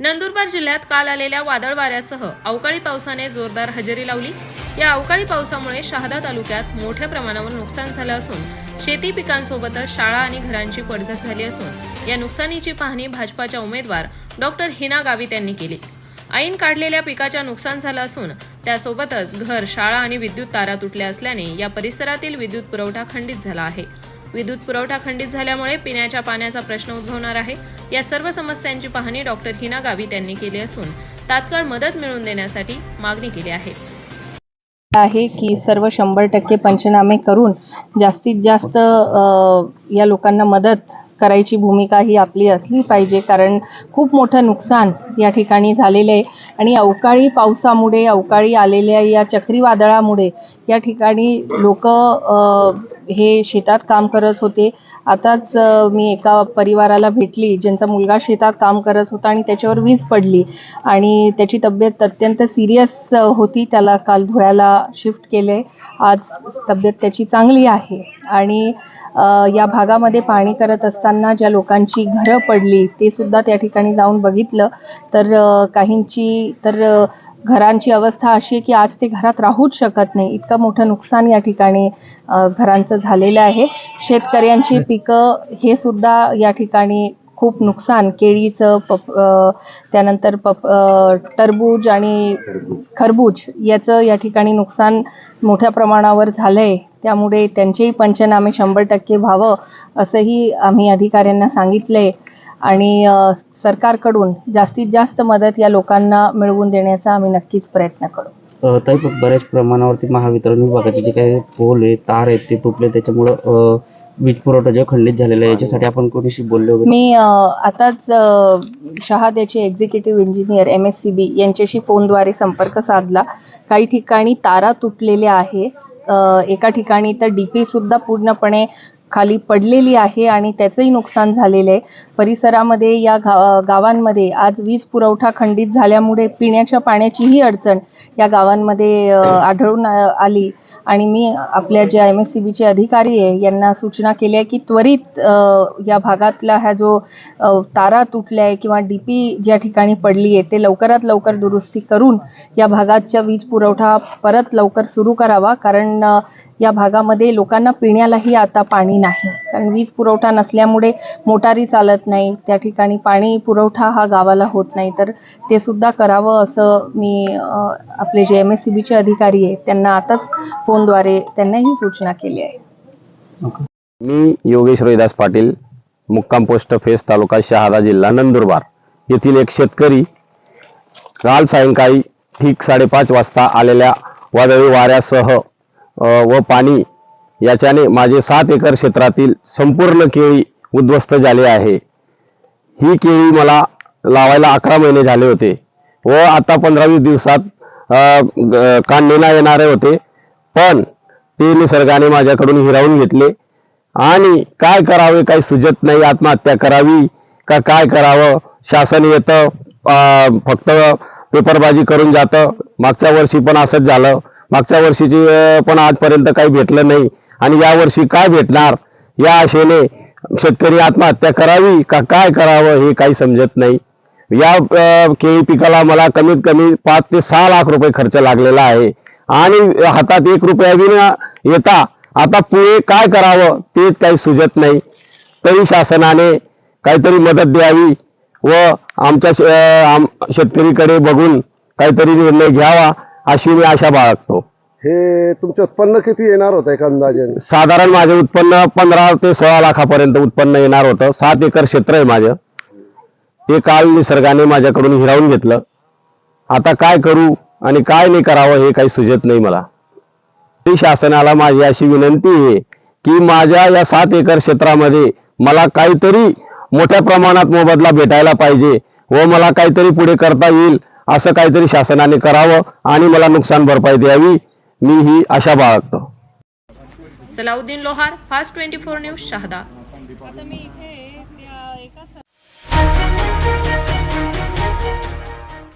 नंदुरबार जिल्ह्यात काल आलेल्या वादळ वाऱ्यासह अवकाळी पावसाने जोरदार हजेरी लावली. या अवकाळी पावसामुळे शहादा तालुक्यात मोठ्या प्रमाणावर नुकसान झालं असून शेती पिकांसोबतच शाळा आणि घरांची पडझड झाली असून या नुकसानीची पाहणी भाजपाच्या उमेदवार डॉक्टर हिना गावित यांनी केली. ऐन काढलेल्या पिकाच्या नुकसान झालं असून त्यासोबतच घर शाळा आणि विद्युत तारा तुटल्या असल्याने या परिसरातील विद्युत पुरवठा खंडित झाला आहे. विद्युत पुरवठा खंडित झाल्यामुळे पिण्याच्या पाण्याचा प्रश्न उद्भवणार आहे. या सर्व समस्यांची पाहणी डॉक्टर हिना गावित यांनी केली असून तात्काळ मदत मिळवून देण्यासाठी मागणी केली आहे. आहे की सर्व शंभर टक्के पंचनामे करून जास्तीत जास्त या लोकांना मदत करायची भूमिका ही आपली असली पाहिजे कारण खूप मोठं नुकसान या ठिकाणी झालेलं आहे. आणि अवकाळी पावसामुळे अवकाळी आलेल्या या चक्रीवादळामुळे या ठिकाणी लोक हे शेतात काम करत होते. आताच मी एका परिवाराला भेटली ज्यांचा मुलगा शेतात काम करत होता आणि त्याच्यावर वीज पडली. आणि त्याची तब्येत अत्यंत सिरियस होती. त्याला काल धुळ्याला शिफ्ट केले आज तब्येत त्याची चांगली आहे. आणि या भागामध्ये पाहणी करत असताना ज्या लोकांची घरं पडली ते सुद्धा त्या ठिकाणी जाऊन बघितलं. तर काहींची तर घरांची अवस्था अशी आहे की आज ते घरात राहूच शकत नाही. इतकं मोठं नुकसान या ठिकाणी घरांचं झालेलं आहे. शेतकऱ्यांची पिकं हे सुद्धा या ठिकाणी खूप नुकसान. केळीचं पप त्यानंतर पप टरबूज आणि खरबूज याचं या ठिकाणी नुकसान मोठ्या प्रमाणावर झालं आहे त्यामुळे त्यांचेही पंचनामे शंभर टक्के व्हावं असंही आम्ही अधिकाऱ्यांना सांगितलं आहे आणि सरकारकडून जास्तीत जास्त मदत या लोकांना मिळवून देण्याचा आम्ही नक्कीच प्रयत्न करू. ताई बऱ्याच प्रमाणावरती महावितरण विभागाचे जे काही पोल आहेत तार आहेत ते तुटले. त्याच्यामुळं वीज पुरवठा जे खंडित झालेला आहे याच्यासाठी आपण कोणीशी बोलले वगैरे? मी अ, आताच अ, शहाद्याचे executive engineer M S C B यांच्याशी फोनद्वारे संपर्क साधला. काही ठिकाणी तारा तुटलेल्या आहे. अ, एका ठिकाणी तर डी पी सुद्धा पूर्णपणे खाली पडलेली आहे आणि त्याचंही नुकसान झालेलं आहे. परिसरामध्ये या गा गावांमध्ये आज वीज पुरवठा खंडित झाल्यामुळे पिण्याच्या पाण्याचीही अडचण या गावांमध्ये अ, आढळून आ- आली. आणि मी आपल्या जे एम एस सी बीचे अधिकारी आहे यांना सूचना केली आहे की त्वरित या भागातला हा जो तारा तुटल्या आहे किंवा डी पी ज्या ठिकाणी पडली आहे ते लवकरात लवकर दुरुस्ती करून या भागाच्या वीज पुरवठा परत लवकर सुरू करावा. कारण या भागामध्ये लोकांना पिण्यालाही आता पाणी नाही. कारण वीज पुरवठा नसल्यामुळे मोटारी चालत नाही. त्या ठिकाणी पाणी पुरवठा हा गावाला होत नाही. तर ते सुद्धा करावं असं मी अ, आपले जे एम एस सी बीचे अधिकारी आहे त्यांना आताच फोनद्वारे त्यांना ही सूचना केली आहे. मी योगेश रोहिदास पाटील मुक्काम पोस्ट फेस तालुका शहादा जिल्हा नंदुरबार येथील एक शेतकरी काल सायंकाळी ठीक साडेपाच वाजता आलेल्या वादळी वाऱ्यासह व पाणी याच्याने माझे सात एकर क्षेत्रातील संपूर्ण केळी उद्ध्वस्त झाले आहे. ही केळी मला लावायला अकरा महिने झाले होते व आता पंधरावीस दिवसात अ, काढणीला येणारे होते. पण ते निसर्गाने माझ्याकडून हिरावून घेतले. आणि काय करावे काही सुजत नाही. आत्महत्या करावी का काय करावं? शासन येतं अं, फक्त पेपरबाजी करून जातं. मागच्या वर्षी पण असंच झालं. मागच्या वर्षीची पण आजपर्यंत काही भेटलं नाही. आणि या वर्षी काय भेटणार? या आशेने शेतकरी आत्महत्या करावी का काय करावं हे काही समजत नाही. या केळी पिकाला मला कमीत कमी पाच ते सहा लाख रुपये खर्च लागलेला आहे. आणि हातात एक रुपया बी येता आता पुढे काय करावं ते काही सुजत नाही. तरी शासनाने काहीतरी मदत द्यावी व आमच्या आम- शेतकरीकडे बघून काहीतरी निर्णय घ्यावा. अशी मी आशा बाळगतो. हे तुमचे उत्पन्न किती येणार होतं एक अंदाजे साधारण माझे उत्पन्न पंधरा ते सोळा लाखापर्यंत उत्पन्न येणार होतं. सात एकर क्षेत्र आहे माझं. ते काल निसर्गाने माझ्याकडून हिरावून घेतलं. आता काय करू आणि काय नाही करावं हे काही सुचत नाही मला. शासनाला माझी अशी विनंती आहे की माझ्या या सात एकर क्षेत्रामध्ये मला काहीतरी मोठ्या प्रमाणात मोबदला भेटायला पाहिजे व मला काहीतरी पुढे करता येईल असं काहीतरी शासनाने करावं आणि मला नुकसान भरपाई द्यावी. मी ही आशा बाळगतो. Salauddin Lohar fast twenty four news Shahada.